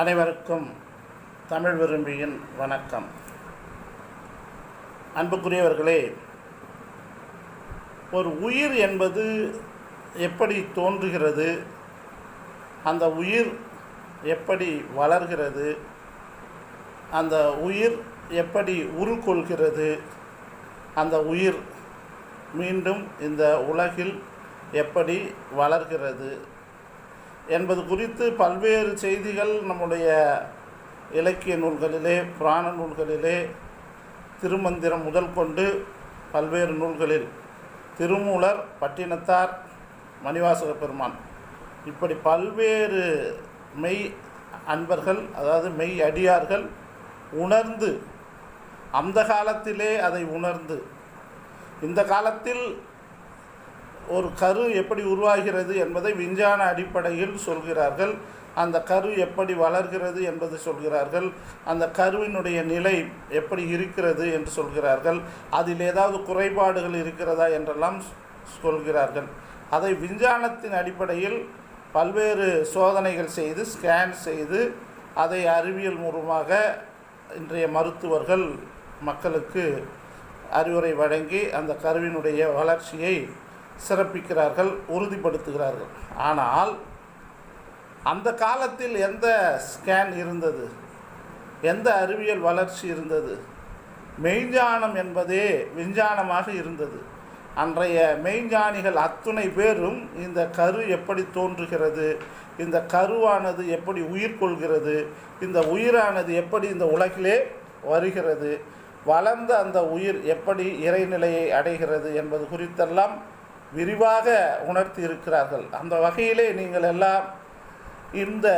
அனைவருக்கும் தமிழ் விரும்பியின் வணக்கம். அன்புக்குரியவர்களே ஒரு உயிர் என்பது எப்படி தோன்றுகிறது அந்த உயிர் எப்படி வளர்கிறது அந்த உயிர் எப்படி உருக்கொள்கிறது அந்த உயிர் மீண்டும் இந்த உலகில் எப்படி வளர்கிறது என்பது குறித்து பல்வேறு செய்திகள் நம்முடைய இலக்கிய நூல்களிலே புராண நூல்களிலே திருமந்திரம் முதல் கொண்டு பல்வேறு நூல்களில். திருமூலர் பட்டினத்தார் மணிவாசக பெருமான். இப்படி பல்வேறு மெய் அன்பர்கள் அதாவது மெய் அடியார்கள் உணர்ந்து அந்த காலத்திலே அதை உணர்ந்து இந்த காலத்தில் ஒரு கரு எப்படி உருவாகிறது என்பதை விஞ்ஞான அடிப்படையில் சொல்கிறார்கள். அந்த கரு எப்படி வளர்கிறது என்பதை சொல்கிறார்கள். அந்த கருவினுடைய நிலை எப்படி இருக்கிறது என்று சொல்கிறார்கள். அதில் ஏதாவது குறைபாடுகள் இருக்கிறதா என்றெல்லாம் சொல்கிறார்கள். அதை விஞ்ஞானத்தின் அடிப்படையில் பல்வேறு சோதனைகள் செய்து ஸ்கேன் செய்து அதை அறிவியல் மூலமாக இன்றைய மருத்துவர்கள் மக்களுக்கு அறிவுரை வழங்கி அந்த கருவினுடைய வளர்ச்சியை சிறப்பிக்கிறார்கள் உறுதிப்படுத்துகிறார்கள். ஆனால் அந்த காலத்தில் எந்த ஸ்கேன் இருந்தது? எந்த அறிவியல் வளர்ச்சி இருந்தது? மெய்ஞானம் என்பதே விஞ்ஞானமாக இருந்தது. அன்றைய மெய்ஞானிகள் அத்துணை பேரும் இந்த கரு எப்படி தோன்றுகிறது இந்த கருவானது எப்படி உயிர் கொள்கிறது இந்த உயிரானது எப்படி இந்த உலகிலே வருகிறது வளர்ந்த அந்த உயிர் எப்படி இறைநிலையை அடைகிறது என்பது குறித்தெல்லாம் விரிவாக உணர்த்தி இருக்கிறார்கள் அந்த வகையிலே நீங்கள் எல்லாம் இந்த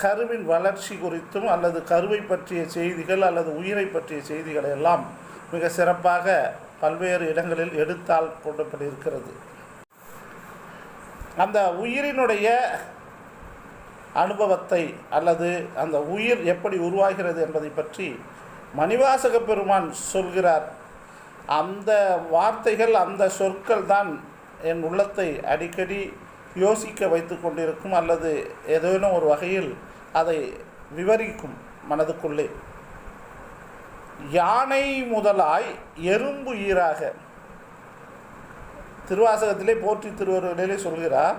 கருவின் வளர்ச்சி குறித்தும் அல்லது கருவை பற்றிய செய்திகள் அல்லது உயிரை பற்றிய செய்திகளை எல்லாம் மிக சிறப்பாக பல்வேறு இடங்களில் எடுத்தால் கொண்டப்பட்டிருக்கிறது அந்த உயிரினுடைய அனுபவத்தை அல்லது அந்த உயிர் எப்படி உருவாகிறது என்பதை பற்றி மணிவாசக பெருமான் சொல்கிறார். அந்த வார்த்தைகள் அந்த சொற்கள் தான் என் உள்ளத்தை அடிக்கடி யோசிக்க வைத்து கொண்டிருக்கும் அல்லது ஏதேனும் ஒரு வகையில் அதை விவரிக்கும் மனதுக்குள்ளே. யானை முதலாய் எறும்பு ஈராக திருவாசகத்திலே போற்றி திருவருளிலே சொல்கிறார்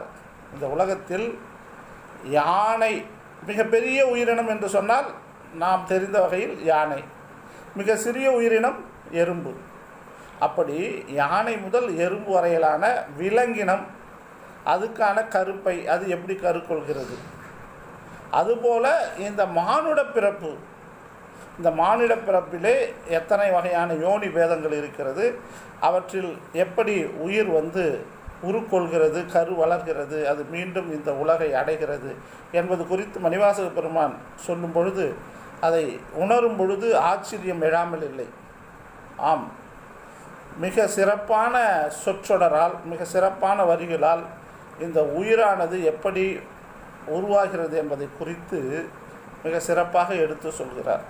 இந்த உலகத்தில் யானை மிகப்பெரிய உயிரினம் என்று சொன்னால் நாம் தெரிந்த வகையில் யானை. மிக சிறிய உயிரினம் எறும்பு. அப்படி யானை முதல் எறும்பு வரையிலான விலங்கினம் அதுக்கான கருப்பை அது எப்படி கருக்கொள்கிறது? அதுபோல் இந்த மானுட பிறப்பு இந்த மானிட பிறப்பிலே எத்தனை வகையான யோனி பேதங்கள் இருக்கிறது? அவற்றில் எப்படி உயிர் வந்து உருக்கொள்கிறது கரு வளர்கிறது அது மீண்டும் இந்த உலகை அடைகிறது என்பது குறித்து மணிவாசக பெருமான் சொல்லும் பொழுது அதை உணரும் பொழுது ஆச்சரியம் எழாமல் இல்லை. ஆம். மிக சிறப்பான சொற்றொடரால் மிக சிறப்பான வரிகளால் இந்த உயிரானது எப்படி உருவாகிறது என்பதை குறித்து மிக சிறப்பாக எடுத்து சொல்கிறார்.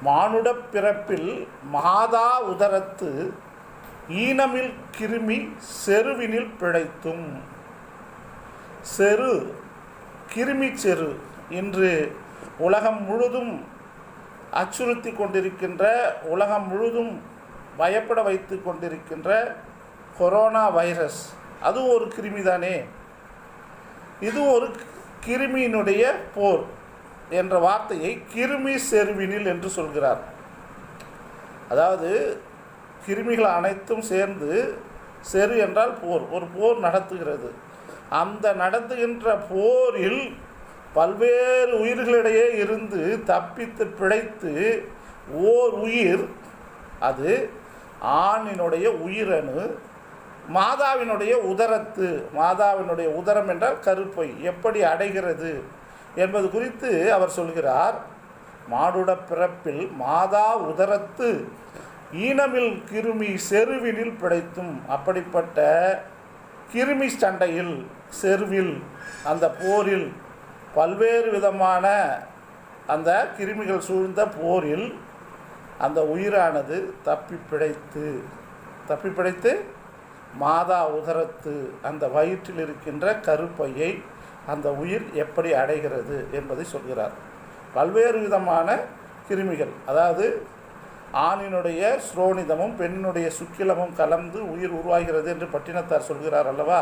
மானுட பிறப்பில் மாதா உதரத்து ஈனமில் கிருமி செருவினில் பிழைத்தும். செரு கிருமி செரு இன்று உலகம் முழுதும் அச்சுறுத்தி கொண்டிருக்கின்ற உலகம் முழுதும் பயப்பட வைத்து கொண்டிருக்கின்ற கொரோனா வைரஸ். அதுவும் ஒரு கிருமி தானே இது ஒரு கிருமியினுடைய போர் என்ற வார்த்தையை கிருமி செருவினில் என்று சொல்கிறார். அதாவது கிருமிகள் அனைத்தும் சேர்ந்து செரு என்றால் போர் ஒரு போர் நடத்துகிறது. அந்த நடத்துகின்ற போரில் பல்வேறு உயிர்களிடையே இருந்து தப்பித்து பிழைத்து ஓர் உயிர் அது ஆணினுடைய உயிரணு மாதாவினுடைய உதரத்து மாதாவினுடைய உதரம் என்றால் கருப்பை. எப்படி அடைகிறது என்பது குறித்து அவர் சொல்கிறார். மாடுட பிறப்பில் மாதா உதரத்து ஈனமில் கிருமி செருவினில் பிழைத்தும். அப்படிப்பட்ட கிருமி சண்டையில் செருவில் அந்த போரில் பல்வேறு விதமான அந்த கிருமிகள் சூழ்ந்த போரில் அந்த உயிரானது தப்பி பிழைத்து தப்பி பிழைத்து மாதா உதரத்து அந்த வயிற்றில் இருக்கின்ற கருப்பையை அந்த உயிர் எப்படி அடைகிறது என்பதை சொல்கிறார். பல்வேறு விதமான கிருமிகள் அதாவது ஆணினுடைய ஸ்ரோனிதமும் பெண்ணினுடைய சுக்கிலமும் கலந்து உயிர் உருவாகிறது என்று பட்டினத்தார் சொல்கிறார் அல்லவா?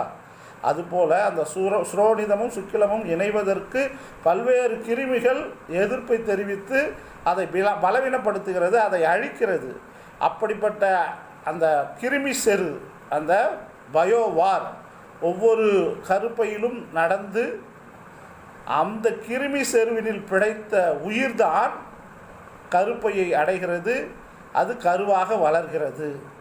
அதுபோல அந்த சுரோ சுரோனிதமும் சுக்கிலமும் இணைவதற்கு பல்வேறு கிருமிகள் எதிர்ப்பை தெரிவித்து அதை பில பலவீனப்படுத்துகிறது அதை அழிக்கிறது. அப்படிப்பட்ட அந்த கிருமி செரு அந்த பயோவார் ஒவ்வொரு கருப்பையிலும் நடந்து அந்த கிருமி செருவினில் பிழைத்த உயிர்தான் கருப்பையை அடைகிறது அது கருவாக வளர்கிறது.